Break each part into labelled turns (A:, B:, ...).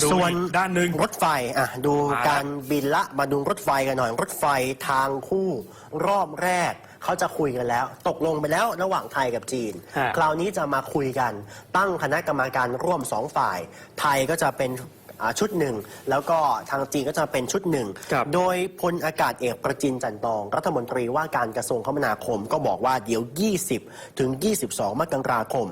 A: ดู
B: ส่วน
A: อีกด้านหนึ่ง
B: รถไฟอะดู
A: มา
B: การบินละมาดูรถไฟกันหน่อย รถไฟทางคู่รอบแรก เขาจะคุยกันแล้ว ตกลงไปแล้วระหว่างไทยกับจีน
A: ฮะ
B: คราวนี้จะมาคุยกัน ตั้งคณะกรรมการร่วมสองฝ่าย ไทยก็จะเป็น อ่าชุดหนึ่ง แล้วก็ทางจีนก็จะเป็นชุดหนึ่ง
A: ครับ
B: โดยพลอากาศเอกประจินจันทร์ทอง รัฐมนตรีว่าการกระทรวงคมนาคมก็บอกว่าเดี๋ยว 20 ถึง 22 มกราคม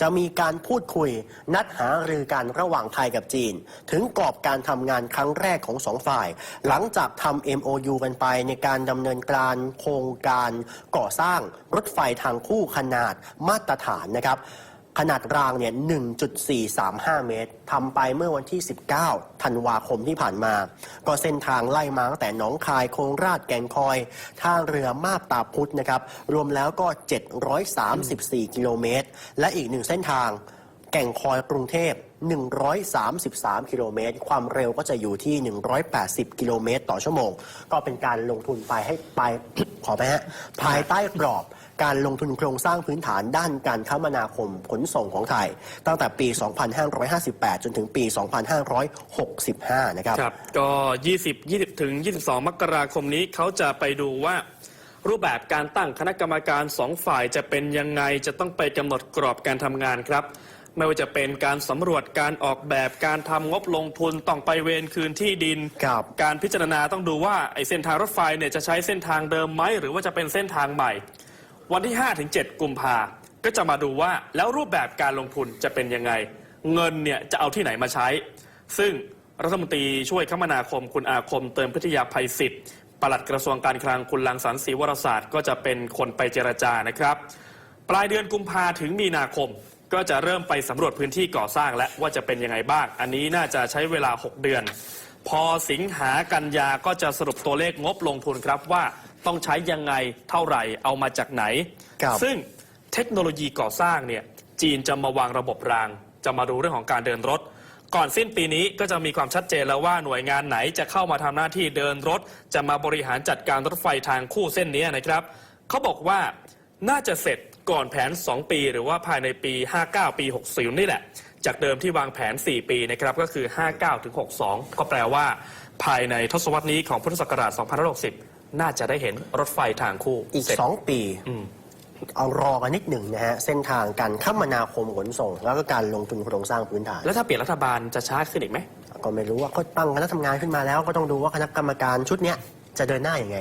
B: จะมีการพูดคุยนัดหารือกันระหว่างไทยกับจีน ถึงกรอบการทำงานครั้งแรกของสองฝ่าย หลังจากทำ MOU กันไปในการดำเนินการโครงการก่อสร้างรถไฟทางคู่ขนาดมาตรฐานนะครับ ขนาดรางเนี่ย 1.435 เมตร ทำไปเมื่อวันที่ 19 ธันวาคมที่ผ่านมา ก็เส้นทางไล่มาตั้งแต่หนองคายโคราชแก่งคอย ท่าเรือมาบตาพุธนะครับ รวมแล้วก็ 734 กิโลเมตร และอีกหนึ่งเส้นทาง แก่งคอยกรุงเทพ 133 กิโลเมตร ความเร็วก็จะอยู่ที่ 180 กิโลเมตร ต่อชั่วโมง ก็เป็นการลงทุนไปให้ไปขอไปฮะ ภายใต้กรอบการลงทุนโครงสร้างพื้นฐานด้านการคมนาคมขนส่งของไทย ตั้งแต่ปี 2558 จนถึงปี 2565 นะครับ
A: ครับ ก็ 20 20 ถึง 22 มกราคมนี้เขาจะไปดูว่ารูปแบบการตั้งคณะกรรมการสองฝ่ายจะเป็นยังไงจะต้องไปกำหนดกรอบการทำงานครับ ไม่ว่าจะเป็นการสำรวจการออกแบบการทำงบลงทุนต้องไปเวรคืนที่ดิน
B: ครับ
A: การพิจารณาต้องดูว่าไอ้เส้นทางรถไฟเนี่ยจะใช้เส้นทางเดิมไหมหรือว่าจะเป็นเส้นทางใหม่ วันที่5ถึง7กุมภาก็จะมาดูว่าแล้วรูปแบบการลงทุนจะเป็นยังไง เงินเนี่ยจะเอาที่ไหนมาใช้ ซึ่งรัฐมนตรีช่วยคมนาคมคุณอาคมเติมพิทยาภัยศิษย์ปลัดกระทรวงการคลังคุณลังสรรค์ศรีวรศาสตร์ก็จะเป็นคนไปเจรจานะครับ ปลายเดือนกุมภาถึงมีนาคม ก็จะเริ่มไปสำรวจพื้นที่ก่อสร้างและว่าจะเป็นยังไงบ้าง อันนี้น่าจะใช้เวลา 6 เดือน พอสิงหากันยาก็จะสรุปตัวเลขงบลงทุนครับว่าต้องใช้ยังไงเท่าไหร่เอามาจากไหน
B: ครับ
A: ซึ่งเทคโนโลยีก่อสร้างเนี่ยจีนจะมาวางระบบราง จะมาดูเรื่องของการเดินรถ ก่อนสิ้นปีนี้ก็จะมีความชัดเจนแล้วว่าหน่วยงานไหนจะเข้ามาทำหน้าที่เดินรถ จะมาบริหารจัดการรถไฟทางคู่เส้นนี้นะครับเขาบอกว่าน่าจะเสร็จ ก่อนแผน 2 ปี หรือว่าภายในปี 59 ปี 60 นี่แหละ จากเดิมที่วางแผน 4 ปีนะครับก็คือ 59 ถึง 62 ก็แปลว่า ภายในทศวรรษนี้ของพุทธศักราช2560 น่าจะได้เห็นรถไฟทางคู่
B: อีก
A: เสร็จ
B: 2 ปี
A: อืม
B: เอารอกันนิดหนึ่งนะฮะ เส้นทางการคมนาคมขนส่ง แล้วก็การลงทุนโครงสร้างพื้นฐาน
A: แล้วถ้าเปลี่ยนรัฐบาลจะช้าขึ้นอีกไหม
B: ก็ไม่รู้ว่าเขาตั้งคณะทำงานขึ้นมาแล้วก็ต้องดูว่าคณะกรรมการชุดเนี้ยจะเดินหน้าอย่างไง